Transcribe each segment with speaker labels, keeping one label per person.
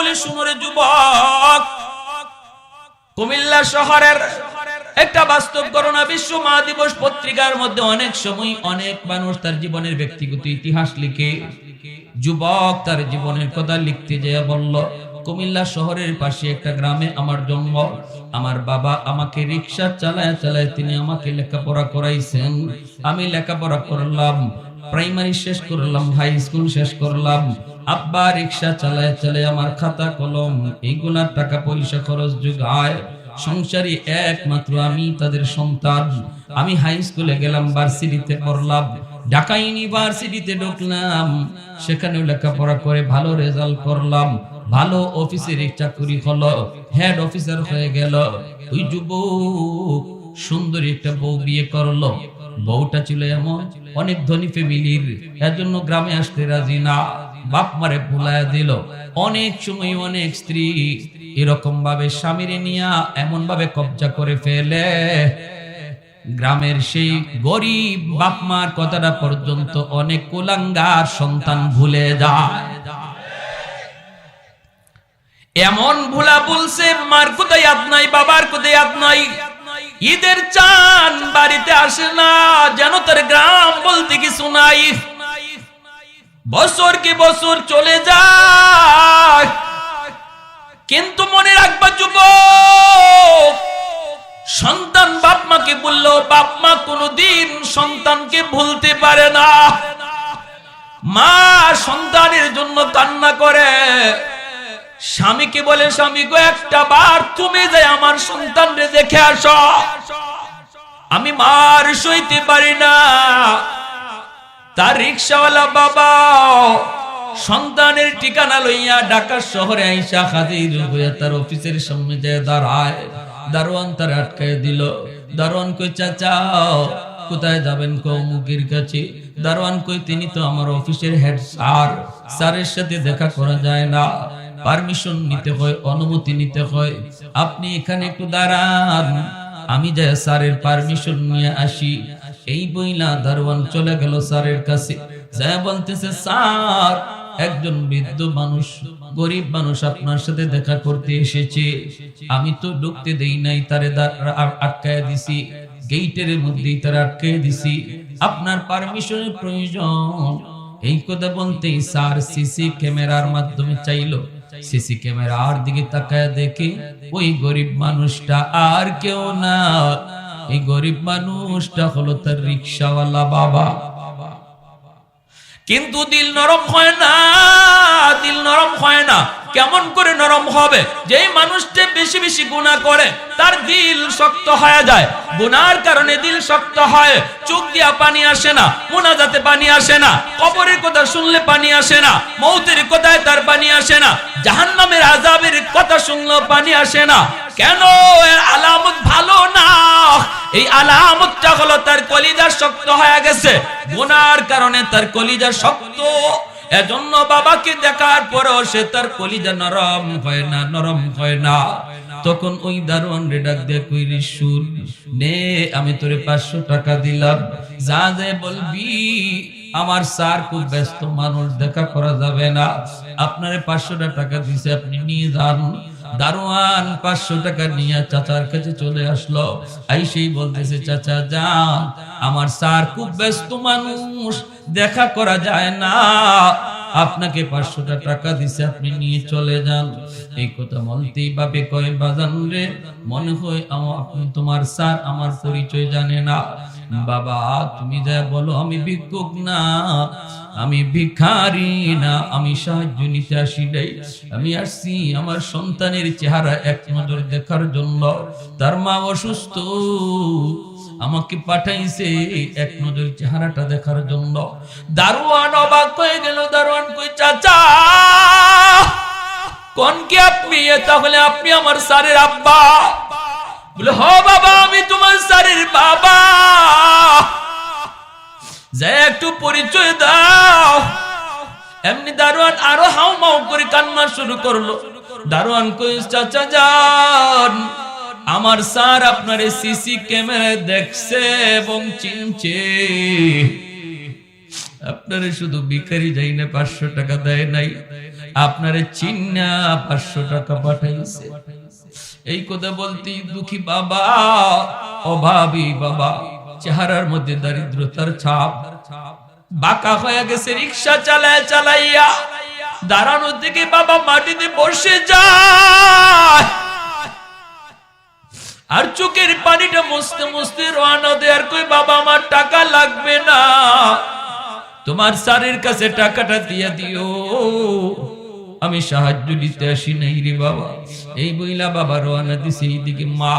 Speaker 1: বলে শুনরে যুবক। কুমিল্লা শহরের একটা বাস্তব ঘটনা, বিশ্ব মহাদিবস পত্রিকার মধ্যে অনেক সময় অনেক মানুষ তার জীবনের ব্যক্তিগত ইতিহাস লিখে, যুবক তার জীবনের কথা লিখতে যেয়ে বলল, কুমিল্লা শহরের পাশে একটা গ্রামে আমার জন্ম, আমার বাবা আমাকে রিক্সা চালায় চালায় তিনি আমাকে লেখাপড়া করাইছেন। আমি লেখাপড়া করলাম প্রাইমারি শেষ করলাম হাই স্কুল শেষ করলাম। আব্বা রিক্সা চালায় চালায় আমার খাতা কলম এইগুলার টাকা পয়সা খরচ যোগায়। সংসারী একমাত্র আমি, তাদের সন্তান। আমি হাই স্কুলে গেলাম ভার্সিটিতে পড়লাম। ঢাকা ইউনিভার্সিটিতে ঢুকলাম। সেখানেও লেখাপড়া করে ভালো রেজাল্ট করলাম। ভালো অফিসের চাকরি হলো হেড অফিসার হয়ে গেল। ওই যুবক সুন্দরী একটা বউ বিয়ে করল। বউটা ছিল এমন, অনেক ধনী ফ্যামিলির। এর জন্য গ্রামে আসতে রাজি না। বাপ মারে ভুলায় দিল। অনেক সময় অনেক স্ত্রী এরকম ভাবে স্বামীরে নিয়া এমন ভাবে কবজা করে ফেলে। গ্রামের সেই গরিব বাপ মার কথাটা পর্যন্ত অনেক কুলাঙ্গার সন্তান ভুলে যায়। এমন ভুলা বলছে, মার কোথায় ইয়াদ নাই, বাবার কোথায় ইয়াদ নাই? ঈদের চান বাড়িতে আসে না, যেন তার গ্রাম বলতে কিছু নাই। বছর কি বছর চলে যায়, কিন্তু মনে রাখবা যুবক, সন্তান বাপ মাকে বলল বাপ মা কোনদিন সন্তানকে ভুলতে পারে না। মা সন্তানের জন্য কান্না করে স্বামীকে বলে, স্বামী গো, একটা বার তুমি যে আমার সন্তানরে দেখে আস। আমি মার সইতে পারি না। তার রিক্সাওয়ালা বাবা সন্তানের ঠিকানা লইয়া ঢাকা শহরে আইসা হাজির হইয়া তার অফিসের সামনে যায় দাঁড়ায়, দারোয়ান তার আটকায় দিল। দারোয়ান কই চাচা, কোথায় যাবেন কৌমুখীর কাছে? দারোয়ান কই তিনি তো আমার অফিসের হেড স্যার। স্যারের সাথে দেখা করা যায় না। পারমিশন নিতে হয়, অনুমতি নিতে হয়। আপনি এখানে একটু দাঁড়ান। আমি যাই স্যারের পারমিশন নিয়ে আসি। এই বইলা দারোয়ান চলে গেল স্যারের কাছে। যা বলতেছে, স্যার, একজন বৃদ্ধ মানুষ, গরিব মানুষ আপনার সাথে দেখা করতে এসেছে। আমি তো ঢুকতে দেই নাই, তারে আটকায় দিছি। গেইটের মধ্যেই তারা আটকায় দিছি। আপনার পারমিশনের প্রয়োজন। এই কথা বলতেই স্যার সিসি ক্যামেরার মাধ্যমে চাইলো। সিসি ক্যামেরার দিকে তাকায় দেখি ওই গরিব মানুষটা আর কেউ না। এই গরিব মানুষটা হলো তার রিক্সাওয়ালা বাবা। কিন্তু দিল নরম হয় না, দিল নরম হয় না। কেমন করে নরম হবে? যেই মানুষটা বেশি বেশি গুণা করে, তার দিল শক্ত হয়ে যায়। গুনার কারণে দিল শক্ত হয়। চোখ দিয়া পানি আসে না, মোনাজাতে পানি আসে না, কবরের কথা শুনলে পানি আসে না, মৌতের কথায় তার পানি আসে না, জাহান্নামের আজাবের কথা শুনলেও পানি আসে না। কেন? আলামত ভালো না। এই আলামতটা হলো তার কলিজা শক্ত হয়ে গেছে। গুনার কারণে তার কলিজা শক্ত। এজন্য বাবাকে দেখার পরও সে তার কলিজা নরম হয় না, নরম হয় না। তখন ওই দারোয়ান রে ডাক দিয়ে কইরি শুন, নে, আমি তোরে পাঁচশো টাকা দিলাম। যা যে বলবি, আমার স্যার খুব ব্যস্ত মানুষ, দেখা করা যাবে না। আপনারে পাঁচশো টাকা দিছে, আপনি নিয়ে যান। দারোয়ান পাঁচশো টাকা নিয়ে চাচার কাছে চলে আসলো। আইসেই বলতেছে, চাচা, যান, আমার স্যার খুব ব্যস্ত মানুষ, দেখা করা যায় না। আপনাকে পাঁচশো টাকা দিছে, আপনি নিয়ে চলে যান। এই কথা বলতেই বাপে কয়, বাজান রে, মনে হয় আমার আপনি তোমার স্যার, আমার পরিচয় জানে না। বাবা, তুমি যা বলো আমি ভিক্ষুক না, আমি ভিখারি না, আমি সাহায্য নিতে আসি নাই আমি আসছি। আমার সন্তানের চেহারা এক নজর দেখার জন্য। তার মা অসুস্থ, আমাকে পাঠাইছে এক নজর চেহারাটা দেখার জন্য। দারোয়ান অবাক হয়ে গেল, দারোয়ান কই, চাচা, কোন কি আপনি? তাহলে আপনি আমার স্যারের আব্বা। বলে হ বাবা, আমি তোমার স্যারের বাবা। যে একটু পরিচয় দাও। এমনি দারোয়ান আরও হাউ মাউ করে কান্না শুরু করল। দারোয়ান কই, চাচা যান, আমার স্যার আপনার সিসি ক্যামেরায় দেখছে এবং চিনছে। আপনারে শুধু ভিখারি যাই না, পাঁচশো টাকা দেয় নাই। আপনারে চিন্না পাঁচশো টাকা পাঠাইছে। এই কথা বলতেই দুঃখী বাবা, অভাবী বাবা, চেহারার মধ্যে দারিদ্রতার ছাপ। বাঁকা হয়ে গেছে রিক্সা চালায় চালাইয়া। দাঁড়ানোর দিকে বাবা মাটিতে বসে যায়। আর চোখের পানিটা মুছতে মুছতে রওনা দেয়ার কই বাবা আমার টাকা লাগবে না। তোমার স্যারের কাছে টাকাটা দিয়ে দিও। আমি সাহায্য দিতে আসি নাই রে বাবা। এই বইলা বাবা রওনা দিছে, এইদিকে মা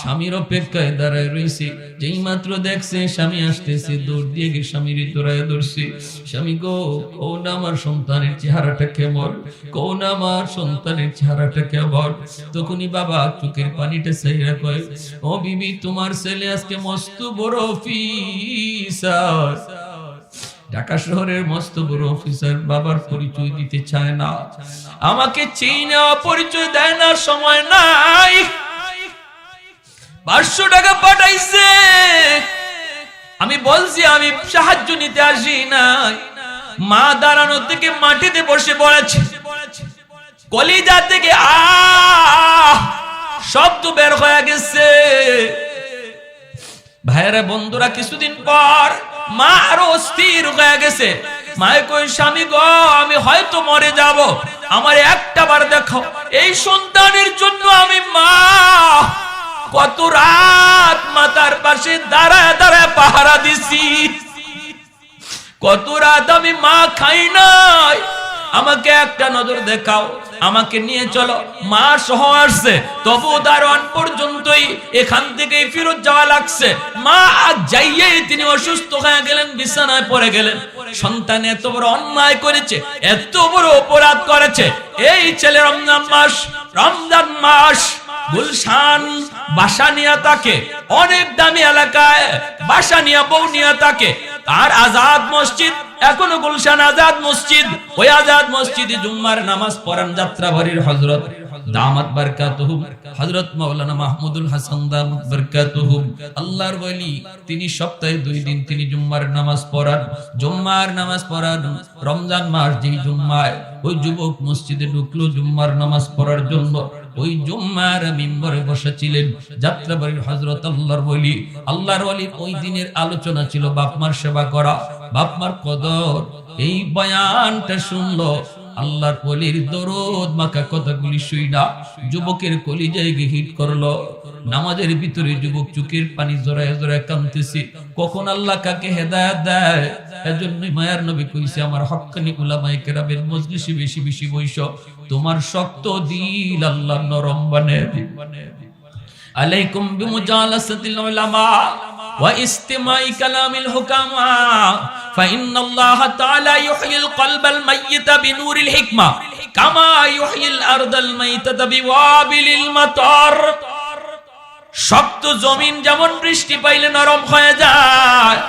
Speaker 1: স্বামীর অপেক্ষায় দাঁড়ায় রয়েছে যেই মাত্র দেখছে, স্বামী আসতেছে, দৌড় দিয়ে গিয়ে স্বামীর দৌড়ায় ধরছে। স্বামী গো কোন আমার সন্তানের চেহারাটা কেমন? কোন আমার সন্তানের চেহারাটা কেমন? তখনই বাবা চোখের পানিটা সাইরা কয়, ও বিবি, তোমার ছেলে আজকে মস্ত বড় অফিসার। ঢাকা শহরের মস্ত বড় অফিসার বাবার পরিচয় দিতে চায় না। আমাকে চিনা পরিচয় দেয় না, সময় নাই। পাঁচশো টাকা পাঠাইছে। আমি বলছি, আমি সাহায্য নিতে আসি নাই। মা দাঁড়ানো থেকে মাটিতে বসে পড়েছে। কলিজা থেকে আ, শব্দ বের হয়ে গেছে। ভাইয়েরা, বন্ধুরা, কিছুদিন পর মা আরও অস্থির হয়ে গেছে। মায়ে কই স্বামী গো, আমি হয়তো মরে যাব। আমার একটা বার দেখো এই সন্তানের জন্য আমি মা। কত রাত মাতার পাশে দাঁড়ায় দাঁড়ায় পাহারা দিছি। কত রাত আমি মা খাই নাই। আমাকে একটা নজর দেখাও, আমাকে নিয়ে চলো। মা সহ আসছে। তবু দারোয়ান পর্যন্তই এখান থেকেই ফেরত যাওয়া লাগছে। মা যাইয়ে তিনি অসুস্থ হয়ে গেলেন, বিছানায় পড়ে গেলেন। সন্তান এত বড় অন্যায় করেছে, এত বড় অপরাধ করেছে। এই ছেলে রমজান মাস রমজান মাস, গুলশান, বাসা নিয়ে তাকে অনেক দামি এলাকায় বাসা নিয়ে, বউ নিয়ে তাকে আর আজাদ মসজিদ এখনও গুলশান আজাদ মসজিদ, ওই আজাদ মসজিদে জুম্মার নামাজ পড়ান যাত্রা ভরির হজরত দামাত বারকাতুহুম হযরত মাওলানা মাহমুদুল হাসান দামাত বারকাতুহুম আল্লাহর ওলি, তিনি সপ্তাহে দুই দিন তিনি জুম্মার নামাজ পড়ান। জুম্মার নামাজ পড়ান রমজান মাস যেই জুম্মায়, ওই যুবক মসজিদে ঢুকলো জুম্মার নামাজ পড়ার জন্য। ওই জুম্মার মিম্বরে বসেছিলেন যাত্রাবাড়ির হযরত আল্লাহর ওলি। আল্লাহর ওলি ওই দিনের আলোচনা ছিল বাপমার সেবা করা। বাপমার কদর, এই বয়ানটা শুনলো। আল্লাহর কলির দরদ মাখা কথাগুলি শুই না যুবকের কলি জায়গায় হিট করল। নামাজের ভিতরে যুবক চুকের পানি জড়ায় জড়ায় কামতেছে কখন আল্লাহ কাকে হেদায়াত দেয়? মায়ার নবী কইছে, আমার হক্কানি উলামায়ে কেরামের মজলিসে বেশি বেশি বইস। তোমার শক্ত দিল আল্লাহ নরম বানায় আলাইকুম বিমুজালাসাতিল উলামা। واستماع كلام الحكماء فإن الله تعالى يحيي القلب الميت بنور الحكمة كما يحيي الأرض الميتة بوابل المطر শক্ত জমিন যেমন বৃষ্টি পাইলে নরম হয়ে যায়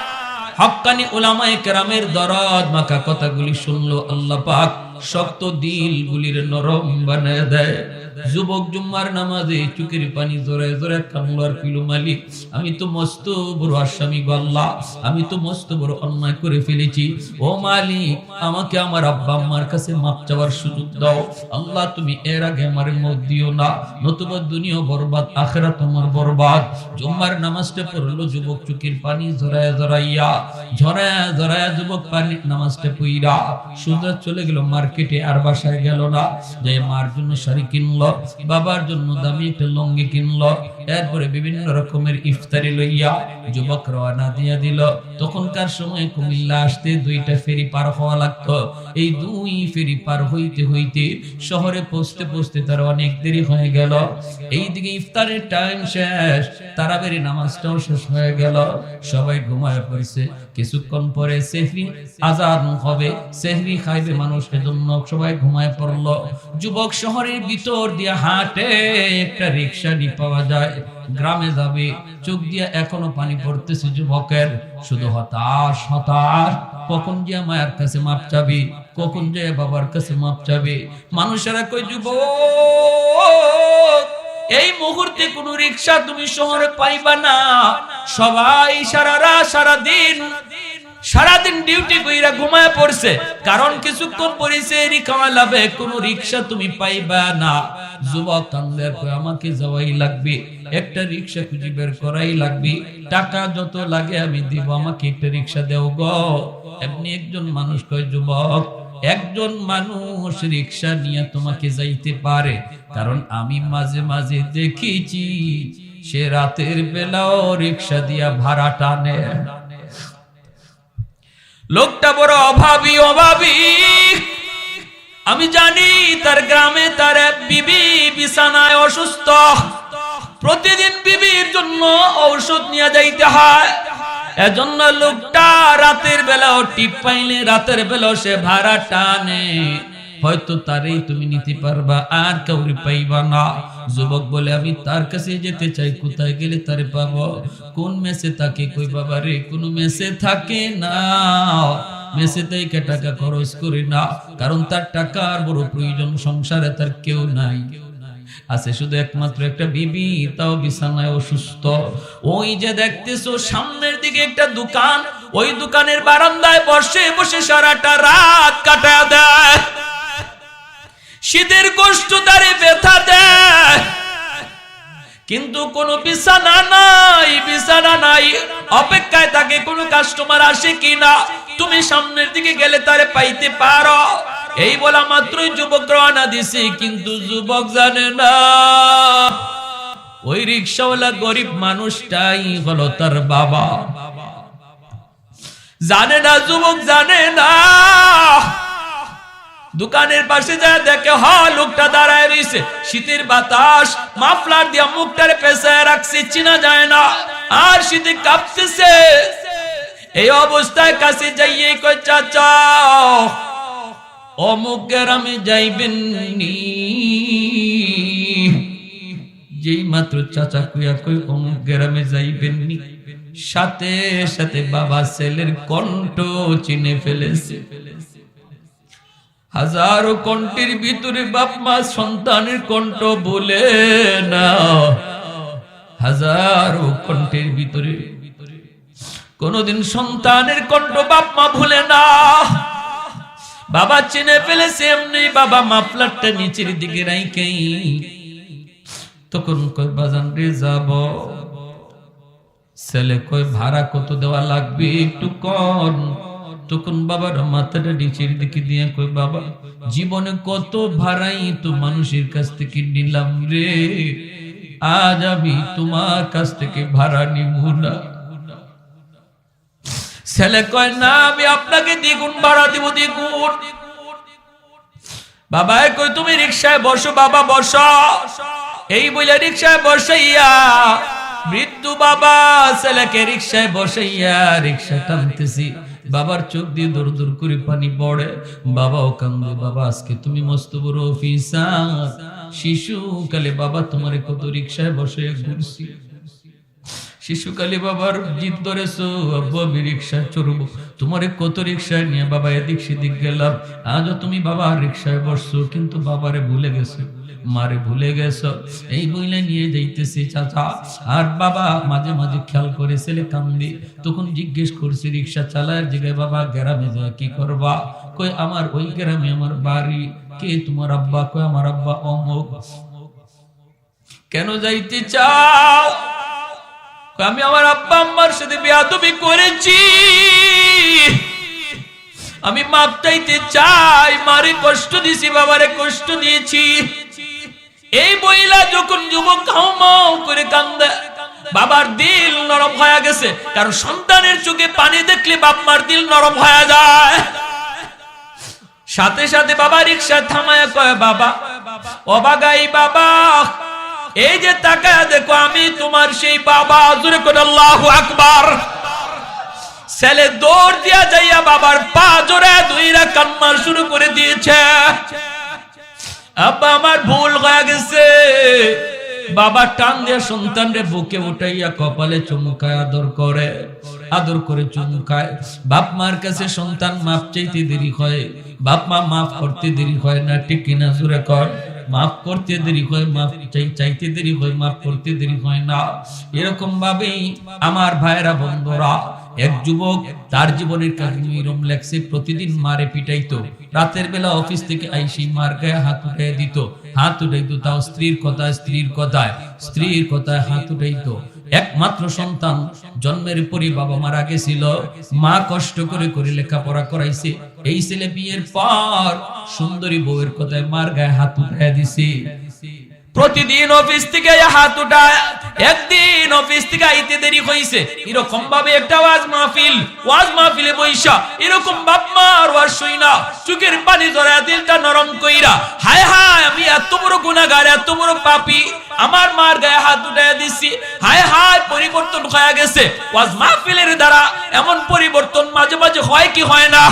Speaker 1: হক্কানি উলামায়ে কেরামের দরদ মাখা কথাগুলি শুনলো আল্লাহ পাক শক্ত দিল গুলির নরম বানায় দেয়। যুবক জুম্মার নামাজে চুকের পানি জোরে জোরে কামলার পিলু মালিক, আমি তো মস্ত বড় আসামি গল্লা আমি তো মস্ত বড় অন্যায় করে ফেলেছি। ও মালিক, আমাকে আমার আব্বা আম্মার কাছে মাপ চাওয়ার সুযোগ দাও। আল্লাহ, তুমি এর আগে আমার মত দিও না। নতুবা দুনিয়া বরবাদ, আখেরা তোমার বরবাদ। জুম্মার নামাজটা পড়ল যুবক চুকের পানি জড়ায় জড়াইয়া ঝরায়া ঝরায়া যুবক পানি নামাজটা পইরা। সুন্দর চলে গেল মার্কেটে আর বাসায় গেল না। যে মার জন্য শাড়ি কিনলো, বাবার জন্য দামি একটা লঙ্গি কিনলো। এরপরে বিভিন্ন রকমের ইফতারি লইয়া যুবক রওনা দিয়া দিল। তখনকার সময় কুমিল্লা আসতে দুইটা ফেরি পার হওয়া লাগতো। এই দুই ফেরি পার হইতে হইতে শহরে পৌঁছতে পৌঁছতে তার অনেক দেরি হয়ে গেল। এইদিকে ইফতারের টাইম শেষ, তারাবেরি নামাজটাও শেষ হয়ে গেল। সবাই ঘুমায় পড়েছে। কিছুক্ষণ পরে সেহরি আজান হবে। সেহরি খাইবে মানুষ, এজন্য সবাই ঘুমায় পড়ল। যুবক শহরের ভিতর দিয়ে হাঁটে একটা রিক্সা নি পাওয়া যায়। গ্রামে যাবে, চোখ দিয়ে এখনও পানি পড়তেছে যুবকের। শুধু হতাশ হতাশ। কখন যে মায়ের কাছে মাপ চাবি, কখন যে বাবার কাছে মাপ চাবি। মানুষেরা কই যুবক, এই মুহূর্তে কোন রিক্সা তুমি শহরে পাইবা না। সবাই সারা সারা দিন সারাদিন ডিউটি কইরা ঘুমায় পড়ছে। কারণ কিছুক্ষণ পরিছে রিকামা লাভে কোনো রিক্সা তুমি পাইবা না। যুবক কান্দে আমাকে যাওয়াই লাগবে। একটা রিক্সা খুঁজি বের করাই লাগবে। টাকা যত লাগে আমি দিব, আমাকে একটা রিক্সা দেও গো। এমনি একজন মানুষ কয়, যুবক, একজন মানুষ রিক্সা নিয়ে তোমাকে যাইতে পারে। কারণ আমি মাঝে মাঝে দেখেছি, সে রাতের বেলাও রিক্সা দিয়া ভাড়া টানে। লোকটা বড় অভাবী অভাবী। আমি জানি তার গ্রামে তার বিবি বিছানায় অসুস্থ। প্রতিদিন বিবির জন্য ঔষধ নিয়ে যাইতে হয়। এজন্য লোকটা রাতের বেলাও টিপ পাইলে রাতের বেলাও সে ভাড়া টানে। হয়তো তারই তুমি নিতে পারবা, আর কাউরি পাইবা না। যুবক বলে, আমি তার কাছে যেতে চাই, কোথায় গেলে তারে পাবো? কোন মেসে থাকে কই বাবা রে? কোন মেসে থাকে না। মেসে থেকে টাকা খরচ করি না, কারণ তার টাকার বড় প্রয়োজন, সংসারে তার কেউ নাই। আছে শুধু একমাত্র একটা বিবি, তাও বিছানায় অসুস্থ। ওই যে দেখতেছো, সামনের দিকে একটা দোকান, ওই দোকানের বারান্দায় বসে বসে সারাটা রাত কাটা দেয়। শীতের কষ্ট তারে ব্যথা দেয়। কিন্তু কোনো বিছানা নাই বিছানা নাই। অপেক্ষায় তাকে কোনো কাস্টমার আসে কিনা? তুমি সামনের দিকে গেলে তারে পাইতে পারো। এই বলা মাত্রই যুবক রওনা দিছে, কিন্তু যুবক জানে না। ওই রিক্সাওয়ালা গরিব মানুষটাই হলো তার বাবা। জানে না, যুবক জানে না। দোকানের পাশে যায়, দেখে, হ, লোকটা দাঁড়ায় রইছে শীতের বাতাস, মাফলার দিয়া মুখটারে পেছায় রাখছে, চিনা যায় না। আর শীতে কাঁপতেছে। এই অবস্থায় কাছে যাইয়ে কই চাচা, অমুক গ্রামে যাইবেন যেই মাত্র চাচা কুয়া কই অমুক গ্রামে যাইবেন নি সাথে সাথে বাবা ছেলের কণ্ঠ চিনে ফেলেছে ফেলেছে। হাজারো কণ্ঠের ভিতরে বাপ মা সন্তানের কণ্ঠ বলে না হাজারো কণ্ঠের ভিতরে। কোনদিন সন্তানের কণ্ঠ বাপ মা ভুলে না। বাবা চিনে ফেলেছে এমনি, বাবা মাফলারটা নিচের দিকে রাইকেই তখন কই বাজান রে যাব। ছেলে কই ভাড়া কত দেওয়া লাগবে একটু কন। তখন বাবার মাথাটা নিচের দিকে দিয়ে কই বাবা, জীবনে কত ভাড়াই তো মানুষের কাছ থেকে নিলাম রে। আজ আমি তোমার কাছ থেকে ভাড়া নিব না। ছেলে কয়, না, আমি আপনাকে দ্বিগুণ ভাড়া দিব, দ্বিগুণ। বাবা কই তুমি রিক্সায় বসো, বাবা, বসো। এই বলে রিক্সায় বসাইয়া, মৃত্যু বাবা, ছেলেকে রিক্সায় বসাইয়া রিক্সা টানতেছি। বাবার চোখ দিয়ে দূর দূর করে পানি পড়ে। বাবাও কান্দে, বাবা, আজকে তুমি মস্ত বড় অফিসার। শিশু কালে বাবা তোমার কত রিক্সায় বসে ঘুরছি। শিশুকালে বাবার জিদ ধরেছো, আব্বু আমি রিক্সায় চড়বো। তোমারে কত রিক্সায় নিয়ে বাবা এদিক সেদিক গেলাম। আজও তুমি বাবা রিক্সায় বসছো, কিন্তু বাবারে ভুলে গেছো। মারে ভুলে গেছো? এই বইলে নিয়ে যাইতেছি চাচা। আর বাবা মাঝে মাঝে খেয়াল করে ছেলে কান্দি। তখন জিজ্ঞেস করছি, রিক্সা চালায় জায়গায় বাবা গ্রামে যা কি করবা? কই আমার ওই গ্রামে আমার বাড়ি। কে তোমার আব্বা? কই আমার আব্বা অমুক কেন যাইতে চাও? আমি আমার আব্বা আম্মার সাথে বেয়াদবি করেছি। আমি মাপ চাইতে চাই। মারে কষ্ট দিছি, বাবারে কষ্ট দিয়েছি। এই বইলা যখন যুবক মাও করে কান্দে, বাবার দিল নরম হয়ে গেছে, কারণ সন্তানের চোখে পানি দেখলে বাপ মার দিল নরম হয়ে যায়। সাথে সাথে বাবা রিক্সা থামায় কয়, বাবা অবাগাই বাবা, এই যে তাকায় দেখো, আমি তোমার সেই বাবা, জোরে করে আল্লাহ আকবার। ছেলে দৌড় দিয়া যাইয়া বাবার পা জোরে দুইরা কান্নার শুরু করে দিয়েছে। আব্বা আমার ভুল হয়ে গেছে। বাবা টান দিয়ে সন্তানরে বুকে উঠাইয়া কপালে চুমকায় আদর করে। আদর করে চুমকায় বাপ মার কাছে সন্তান মাপ চাইতে দেরি হয়। বাপ মা মাফ করতে দেরি হয় না, ঠিক কিনা জোরে কর। মাফ করতে দেরি হয় মাফ চাই চাইতে দেরি হয় মাফ করতে দেরি হয় না। এরকম ভাবেই আমার ভাইরা বন্ধুরা এক যুবক তার জীবনের কাহিনী এরম লেখছে প্রতিদিন মারে পিটাইতো। রাতের বেলা অফিস থেকে আইসি মার গায়ে হাত উঠে দিত। হাত উঠাইতো তাও স্ত্রীর কথায় স্ত্রীর কথায় স্ত্রীর কথায় হাত উঠাইতো। একমাত্র সন্তান জন্মের পরই বাবা মারা গেছিল। মা কষ্ট করে করে লেখাপড়া করাইছে। এই ছেলে বিয়ের পর সুন্দরী বউয়ের কথায় মার গায়ে হাত উঠায় দিছে। প্রতিদিন অফিস থেকে হাত উঠায় একদিন অফিস থেকে আইতে দেরি হইছে। এরকম ভাবে একটা ওয়াজ মাহফিল, ওয়াজ মাহফিলে বইসা এরকম বাপ মার ওয়াজ শুই না। চুকের পানি ধরে দিলটা নরম কইরা, হায় হায়, আমি এত বড় গুনাহগার, এত বড় পাপী। আমার মার গায়ে হাত উঠায় দিছি। হায় হায়, পরিবর্তন হয়ে গেছে। ওয়াজ মাহফিলের দ্বারা এমন পরিবর্তন মাঝে মাঝে হয় কি হয় না?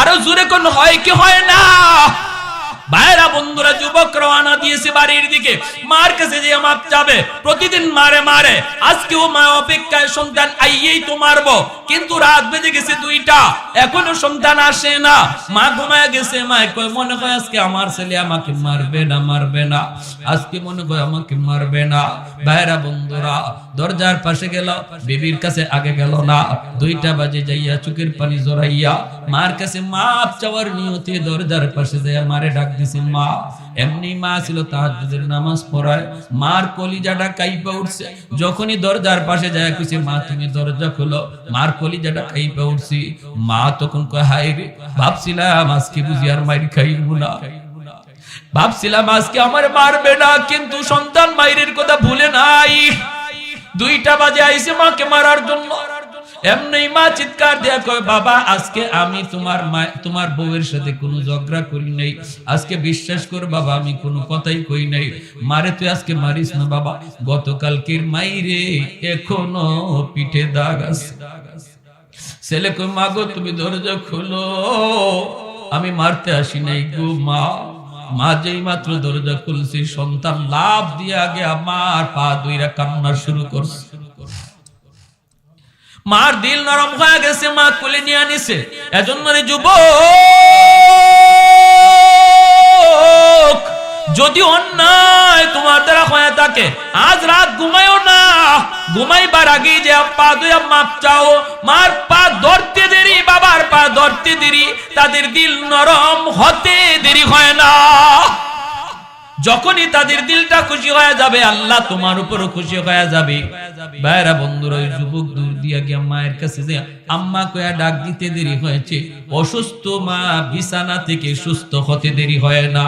Speaker 1: আরও জোরে কোন হয় কি হয় না? ভাইরা, বন্ধুরা, যুবক রওনা দিয়েছে বাড়ির দিকে। মার কাছে যে মাপ যাবে প্রতিদিন মারে মারে। আজকেও মা অপেক্ষায়, সন্তান আইয়েই তো মারবো। কিন্তু রাত বেজে গেছে দুইটা। এখনও সন্তান আসে না। মা ঘুমায় গেছে মা কয়, মনে হয় আজকে আমার ছেলে আমাকে মারবে না মারবে না। আজকে মনে হয় আমাকে মারবে না। ভাইরা, বন্ধুরা, দরজার পাশে গেল। বেবির কাছে আগে গেল না। দুইটা বাজে যাইয়া চোখের পানি জড়াইয়া মার কাছে মাপ চাওয়ার নিয়তে দরজার পাশে যাইয়া মারে ডাক দিছে মা, এমনি মা ছিল, তাহাজ্জুদের নামাজ পড়ায় মার কলিজাটা কাইপা উঠছে। যখনই দরজার পাশে যায়, কইছে, মা, তুমি দরজা খোলো। মার কলিজাটা কাইপা উঠছি। মা তখন কয়, হায় রে, ভাবছিলাম আজকে বুঝি আর মাইর খাইবো না। ভাবছিলাম আজকে আমার মারবে না, কিন্তু সন্তান মায়ের কথা ভুলে নাই। দুইটা বাজে আইসে মাকে মারার জন্য। এমনি মা চিৎকার দেয়া কয়, বাবা, আজকে আমি তোমার মা, তোমার বউয়ের সাথে কোনো ঝগড়া করি নাই। আজকে বিশ্বাস কর বাবা, আমি কোনো কথাই কই নাই। মারে তুই আজকে মারিস না বাবা। গতকালকের মাইরে এখনও পিঠে দাগ আছে। ছেলে কই মাগো তুমি দরজা খোলো। আমি মারতে আসি নাই গো মা। মা যেই মাত্র দরজা খুলছি, সন্তান লাভ দিয়ে আগে আমার পা দুইরা কান্না শুরু করছে। মার দিল নরম হয়ে গেছে, মা কোলে নিয়ে আনিছে। এজন্য রে যুবক, যদি অন্যায় তোমার দ্বারা হয়ে থাকে, আজ রাত ঘুমায়ও না। ঘুমাইবার আগে যে পা দুয়া মাপ চাও। মার পা ধরতে দেরি, বাবার পা ধরতে দেরি, তাদের দিল নরম হতে দেরি হয় না। যখনই তাদের দিলটা খুশি হয়ে যাবে, আল্লাহ তোমার উপরও খুশি হয়ে যাবে। ভাইরা বন্ধুরা, ওই যুবক দূর দিয়া গিয়া মায়ের কাছে যে আম্মা কয়া ডাক দিতে দেরি হয়েছে। অসুস্থ মা বিছানা থেকে সুস্থ হতে দেরি হয় না।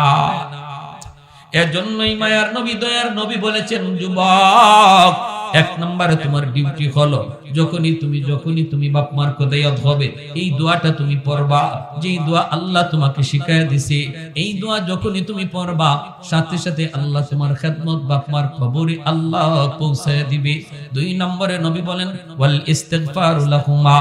Speaker 1: এজন্যই মায়ার নবী, দয়ার নবী বলেছেন, যুবক, এক নম্বরে তোমার ডিউটি হলো। যখনই তুমি যখনই তুমি বাপ মার কোদায়াত হবে, এই দোয়াটা তুমি পড়বা। যেই দোয়া আল্লাহ তোমাকে শিখায় দিছে, এই দোয়া যখনই তুমি পড়বা, সাথে সাথে আল্লাহ তোমার খেদমত বাপ মার কবরে আল্লাহ পৌঁছায় দিবে। দুই নম্বরে নবী বলেন, ওয়াল ইস্তিগফারু লাহুমা।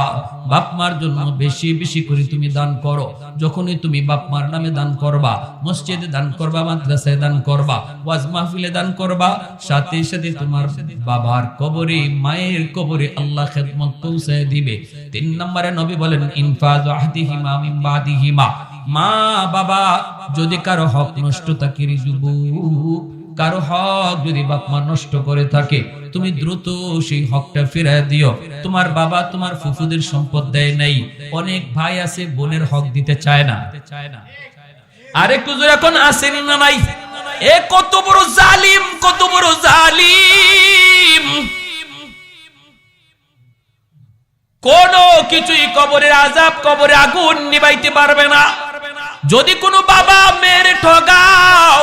Speaker 1: বাপ মার জন্য বেশি বেশি করে তুমি দান করো। যখনই তুমি বাপ মার নামে দান করবা, মসজিদে দান করবা, মাদ্রাসায় দান করবা, ওয়াজ মাহফিলে দান করবা, সাথে সাথে তোমার বাবার কবরে, মায়ের কবরে আল্লাহ খেদমত পৌঁছায় দিবে। তিন নম্বরে নবী বলেন, ইনফাজ আহদিহিমা মিন মা, বাবা, যদি কারও হক নষ্ট থাকে যুবক কারও হক যদি বাপ মা নষ্ট করে থাকে, তুমি দ্রুত সেই হকটা ফিরায় দিও। তোমার বাবা তোমার ফুফুদের সম্পদ দেয় নাই। অনেক ভাই আছে, বোনের হক দিতে চায় না। আরেকটু এখন আসেনি না নাই? এ কত বড় জালিম, কত বড় জালিম। কোন কিছুই কবরের আজাব কবরে আগুন নিবাইতে পারবে না। যদি কোনো বাবা মেয়ের ঠগাও,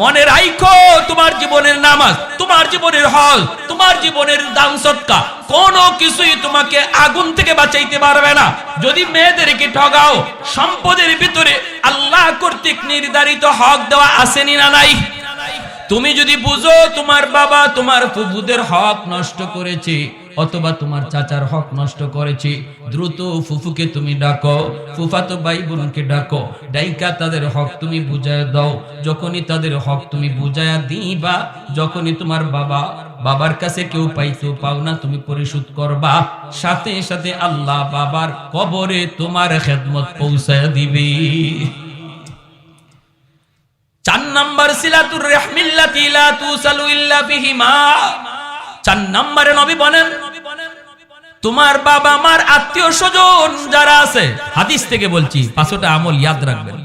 Speaker 1: মনে রাইখো তোমার জীবনের নামাজ, তোমার জীবনের হল, তোমার জীবনের দান সৎকা, কোন কিছুই তোমাকে আগুন থেকে বাঁচাইতে পারবে না। যদি মেয়েদেরকে ঠগাও, সম্পদের ভিতরে আল্লাহ কর্তৃক নির্ধারিত হক দেওয়া আসেনি না নাই? তুমি যদি বুঝো তোমার বাবা তোমার ফুফুদের হক নষ্ট করেছে অথবা তোমার চাচার হক নষ্ট করেছে। দ্রুত ফুফুকে তুমি ডাকো, ফুফাতো ভাই বোনকে ডাকো। ডাইকা তাদের হক তুমি বুঝায় দাও। যখনই তাদের হক তুমি বুঝায়া দিবা, যখনই তোমার বাবা, বাবার কাছে কেউ পাইতো পাও না, তুমি পরিশোধ করবা। সাথে সাথে আল্লাহ বাবার কবরে তোমার খেদমত পৌঁছায় দিবে। চার নাম্বার সিলাতুর রাহমিল্লাতি লা তুসালু ইল্লা বিহিমা। চার নাম্বারে নবী বলেন, তোমার বাবা, মার আত্মীয় স্বজন যারা আছে, হাদিস থেকে বলছি, পাঁচটা আমল ইয়াদ রাখবেন।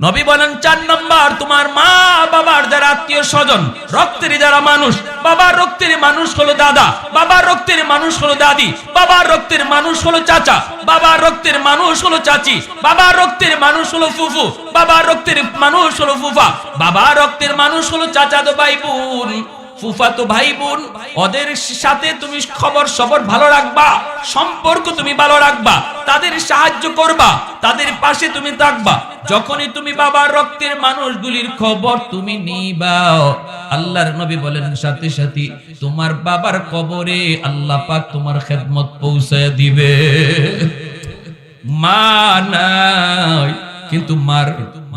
Speaker 1: নবী বলেন, চার নম্বর, তোমার মা, বাবার যারা আত্মীয় স্বজন, রক্তের যারা মানুষ, বাবার রক্তের মানুষ হলো দাদা, বাবার রক্তের মানুষ হলো দাদি, বাবার রক্তের মানুষ হলো চাচা, বাবার রক্তের মানুষ হলো চাচি, বাবার রক্তের মানুষ হলো ফুফু, বাবার রক্তের মানুষ হলো ফুফা, বাবার রক্তের মানুষ হলো চাচা তো ভাই বোন। ফুফাতো ভাই বোন, ওদের সাথে তুমি খবর সবর ভালো রাখবা, সম্পর্ক তুমি ভালো রাখবা, তাদের সাহায্য করবা, তাদের পাশে তুমি থাকবা। যখনই তুমি বাবার রক্তের মানুষগুলির খবর তুমি নিবা, আল্লাহর নবী বলেন, সাথে সাথে তোমার বাবার কবরে আল্লাহ পাক তোমার খেদমত পৌঁছায় দিবে। মা নাই, কিন্তু মার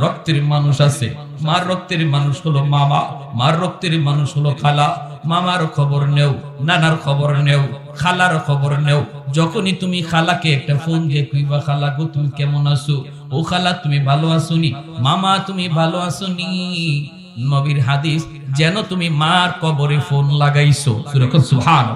Speaker 1: রক্তের মানুষ আছে। মার রক্তের মানুষ হলো মামা, মার রক্তের মানুষ হলো খালা। মামার খবর নেও, নানার খবর নেও, খালার খবর নেও। যখনই তুমি খালাকে একটা ফোন দিয়ে কইবা, খালা গো, তুমি কেমন আছো? ও খালা, তুমি ভালো আছোনি মামা, তুমি ভালো আছোনি নবীর হাদিস, যেন তুমি মার কবরে ফোন লাগাইছো। সুরক্ষণ সুহান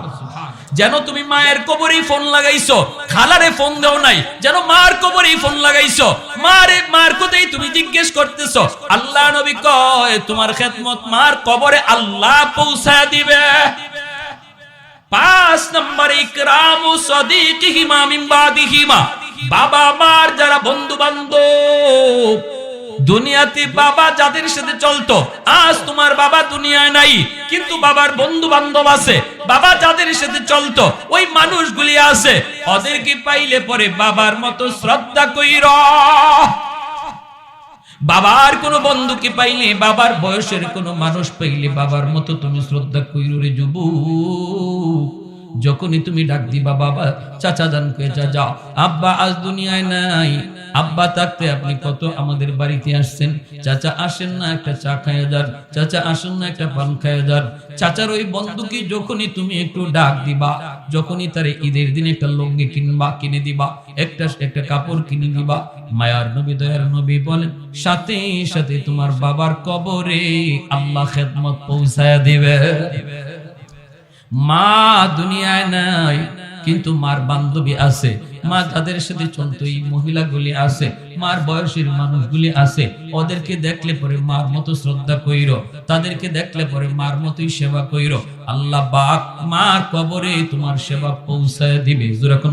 Speaker 1: যেন তুমি মায়ের কবরে ফোন লাগাইছো। খালারে ফোন দেও নাই, যেন মার কবরে ফোন লাগাইছো। মারে, মার কোথায় তুমি জিজ্ঞেস করতেছো? আল্লাহ নবী কয়, তোমার খেদমত মার কবরে আল্লাহ পৌঁছায় দিবে। পাঁচ নম্বর, ইকরামু সদিকিহিমা মিন বাদিহিমা। বাবা, মার যারা বন্ধু বান্ধব দুনিয়াতে বাবা যাদের সাথে চলতো, আজ তোমার বাবা দুনিয়ায় নাই, কিন্তু বাবার বন্ধু বান্ধব আছে, বাবা যাদের সাথে চলতো, ওই মানুষগুলি আছে, ওদেরকে পাইলে পরে বাবার মতো শ্রদ্ধা কইর। বাবার কোনো বন্ধুকে পাইলে, বাবার বয়সের কোনো মানুষ পাইলে বাবার মতো তুমি শ্রদ্ধা কইর রে যুবক। যখনই তুমি ডাক দিবা, বাবা, চাচা জান চাচা আব্বা, আজ দুনিয়ায় নাই। আব্বা, থাকতে আপনি কত আমাদের বাড়িতে আসছেন? চাচা, আসেন না, একটা চা খাইয়া যান। চাচা, আসেন না, একটা পান খাইয়া যান। চাচার ওই বন্ধুকে যখনই তুমি একটু ডাক দিবা, যখনই তার ঈদের দিন একটা লঙ্গি কিনবা, কিনে দিবা, একটা একটা কাপড় কিনে দিবা। মায়ার নবী, দয়ার নবী বলেন, সাথে সাথে তোমার বাবার কবরে আল্লাহ খেদমত পৌঁছায়া দিবে। মা দুনিয়ায় নাই, কিন্তু মার বান্ধবী আছে। মা যাদের সাথে চলতো এই মহিলাগুলি আছে, মার বয়সের মানুষগুলি আছে। ওদেরকে দেখলে পরে মার মতো শ্রদ্ধা কইর, তাদেরকে দেখলে পরে মার মতোই সেবা কইর। আল্লাহ বাক মার কবরে তোমার সেবা পৌঁছায় দিবে। যেরকম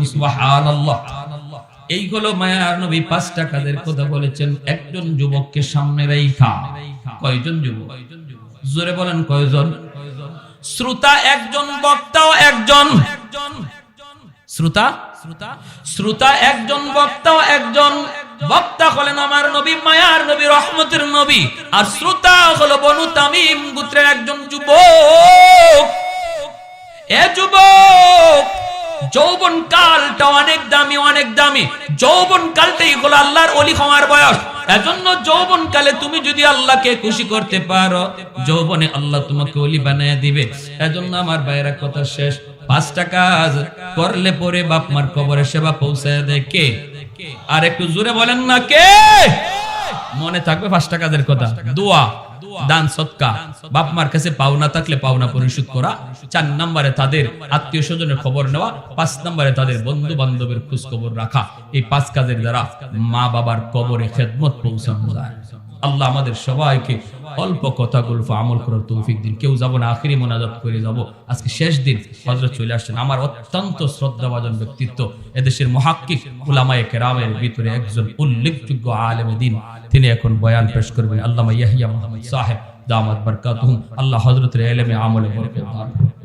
Speaker 1: এই হলো মায়ার নবী পাঁচটা কাজের কথা বলেছেন, একজন যুবককে সামনে রাইখা। কয়জন যুবক? জোরে বলেন কয়জন? শ্রোতা একজন, বক্তাও একজন। শ্রোতা? শ্রোতা একজন, বক্তাও একজন। বক্তা হলেন আমার নবী, মায়ার নবী, রহমতের নবী। আর শ্রোতা হলো বনু তামিম গোত্রের একজন যুবক। এ যুবক! যৌবন কালটা অনেক দামি অনেক দামি। যৌবন কালটাই হলো আল্লাহর অলি হওয়ার বয়স। এজন্য যৌবন কালে তুমি যদি আল্লাহকে খুশি করতে পারো, যৌবনে আল্লাহ তোমাকে অলি বানায় দিবে। এজন্য আমার বাইরা কথা শেষ। পাঁচটা কাজ করলে পরে বাপ মার কবরে সেবা পৌঁছায় দেয় কে? আর একটু জোরে বলেন না, কে? মনে থাকবে পাঁচটা কাজের কথা। দোয়া। দান সৎকা। বাপ মার কাছে পাওনা থাকলে পাওনা পরিশোধ করা। চার নম্বরে তাদের আত্মীয় স্বজনের খবর নেওয়া। পাঁচ নম্বরে তাদের বন্ধু বান্ধবের খোঁজ খবর রাখা। এই পাঁচ কাজের দ্বারা মা বাবার কবরে খেদমত পৌঁছানো যায়। আল্লাহ আমাদের সবাইকে অল্প কথাগুলো আমল করার তৌফিক দিন। কেউ যাব না, আখিরি মোনাজাত করে যাব। আজকে শেষ দিন হজরত চলে আসছেন। আমার অত্যন্ত শ্রদ্ধাভাজন ব্যক্তিত্ব। এদেশের মহাক্কিক উলামায়ে কেরামের ভিতরে একজন উল্লেখযোগ্য আলেম দিন। তিনি এখন বয়ান পেশ করবেন, আল্লামা ইয়াহিয়া মোহাম্মদ সাহেব, দামাত বরকাতুহুম আল্লাহ হজরতের এলেমে আমলে বরকত দান।